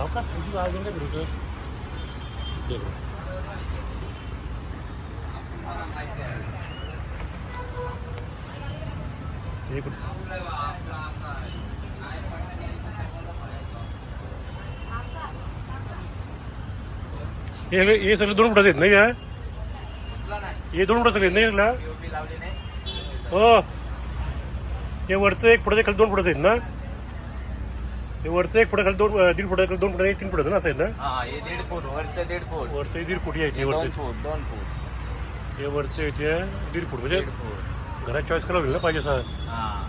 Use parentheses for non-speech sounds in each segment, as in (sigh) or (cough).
सावकाश तुझी आवाज नाही फिरतो दे बरं. हे कुठं? हे सगळे- हे सगळे दोन फुटात आहेत नाही का हे दोन फुटात सगळे आहेत नाही याला? हो हे वरचं एक फुटाचे खाली दोन फुटाचे आहेत ना हे वरचं एक फुटा खाली दोन दीड फुटा दोन फुटा तीन फुटाचं ना असं आहेत ना? हा हे दीड फूट वरचं दीड फूट. वरचं दीड फुटी आहे हे ते दोन वरचं फूट दोन फूट. हे वरचं इथे दीड फूट म्हणजे दीड फूट. घरात चॉईस करावं लागेल ना पाहिजे सर हा.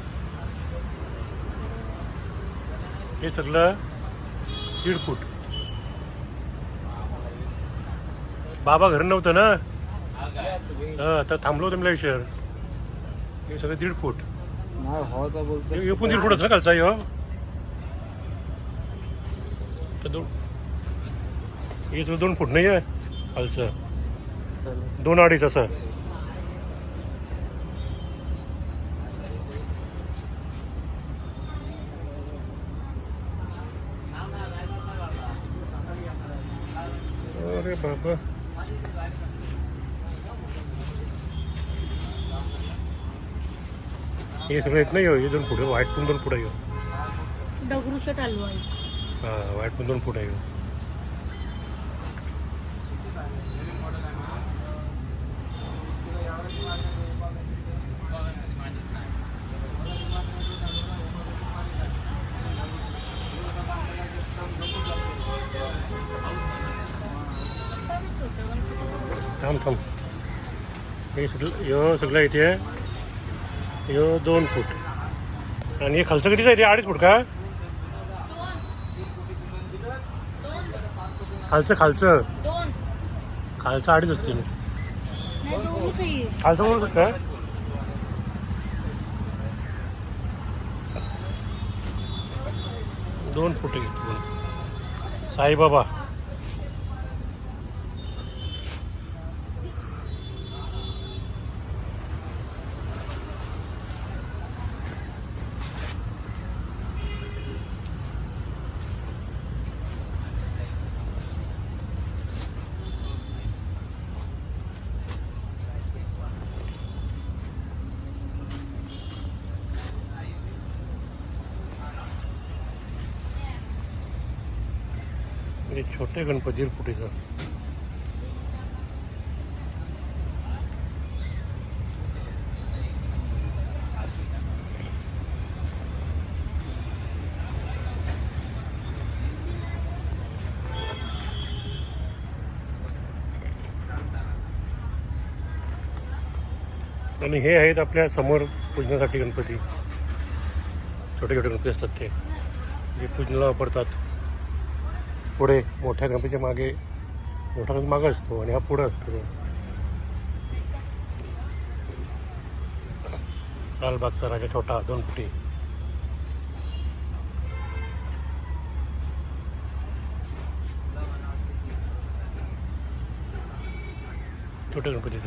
हे सगळं दीड फूट. बाबा घर नव्हतं ना? हा आता थांबलो होतो मला विषय हे सगळं दीड फूट. होता बोलतो हे पण दीड फुटच ना खालचा ह्यो तर दोन हे दोन फूट नाही आहे खालचं. दोन अडीच असं. अरे बाबा. हे सगळं येत नाही हो हे दोन पुढे वाईट पण दोन फुट आहे हो. दगडूशेठ हलवाई हां वाईट पण दोन फूट आहे. थांब थांब. हे सगळं यो सगळं इथे यो दोन फूट आणि हे खालचं कितीच आहे? ते अडीच फूट का? खालचं खालचं. दोन. खालचं अडीच असतील. नाही दोनच आहे. खालचं म्हणू शकता दोन फुट साईबाबा. म्हणजे छोटे गणपती कुठे फुटीचं आणि हे आहेत आपल्यासमोर पूजनासाठी गणपती. छोटे छोटे गणपती असतात ते जे पूजनाला वापरतात. पुढे मोठ्या गणपतीच्या मागे मोठा गणपती मागे असतो आणि हा पुढं असतो. लालबागचा राजा छोटा दोन फुटी. छोटे गणपती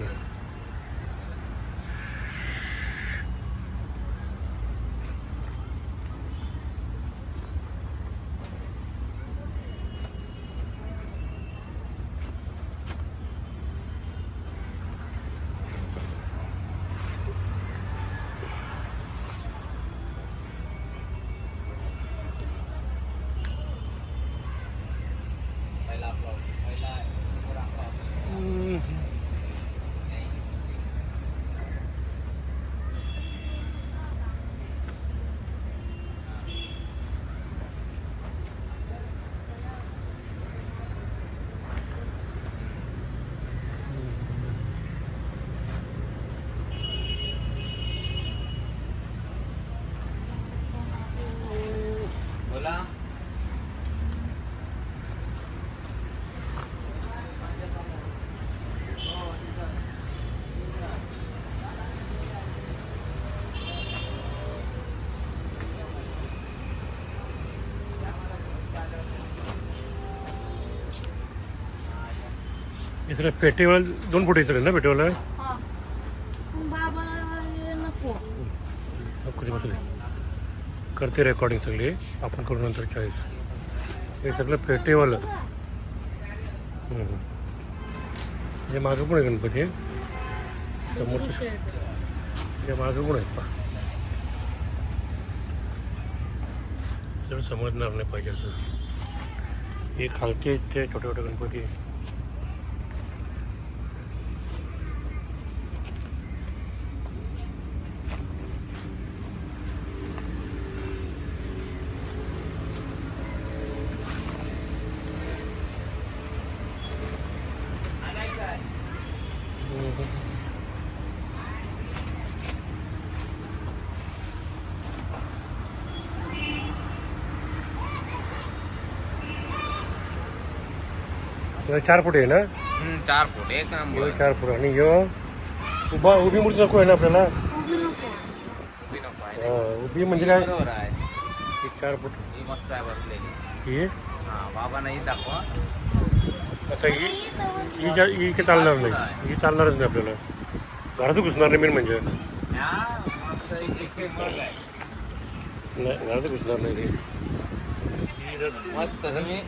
हे सगळं पेटीवाला दोन फुटी सगळं ना पेटीवाला हा? दे. करते रेकॉर्डिंग सगळी आपण करू नंतर चॉईस हे सगळं फेस्टिवल हे मागं पण आहे गणपती दगडूशेठ हे। मागं पण आहेत पा समजणार नाही पाहिजे असं हे खालती आहेत ते छोटे छोटे गणपती हे चार फुट आहे ना? हम्म, चार फूट एक हे नंबर चार फुट. आणि ह्यो उभा उभी मूर्ती नको आहे ना आपल्याला? उभी नको उभी नको आहे. हा, उभी म्हणजे काय? बरोबर आहे. हे चार फुट. ही मस्त आहे बसलेली. ही? हा बाबा नाही दाखवा. आता ही? ही जा- ही काही चालणार नाही. ही चालणारच नाही आपल्याला. घरात घुसणार नाही मेन म्हणजे. ह्या मस्त एक एक नंबर आहे. नाही घरात घुसणार नाही ती. ही जर- मस्त तुम्ही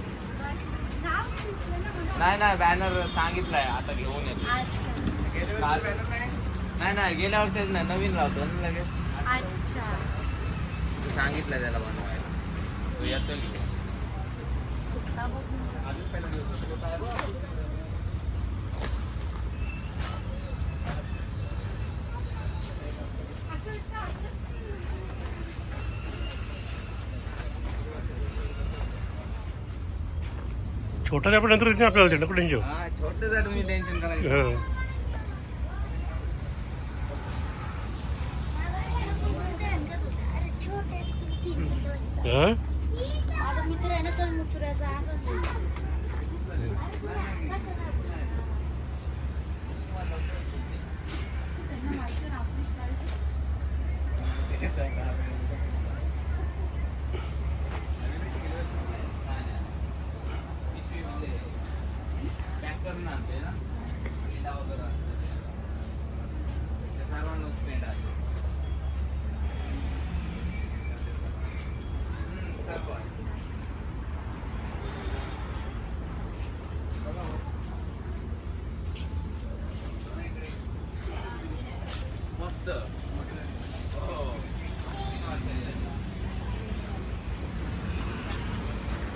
नाही नाही बॅनर सांगितलाय आता घेऊन येतो. काल नाही नाही गेल्या वर्षीच नाही नवीन लावतो ना लगेच. अच्छा. सांगितलं त्याला बनवायला. तो येतो घेऊन छोटा आपण नंतर येते आपल्याला ते नको टेन्शन हा छोटं तुम्ही टेन्शन करायचं हं. हं? माझा मित्र आहे ना तर मुसऱ्याचा करून (laughs) आणते ना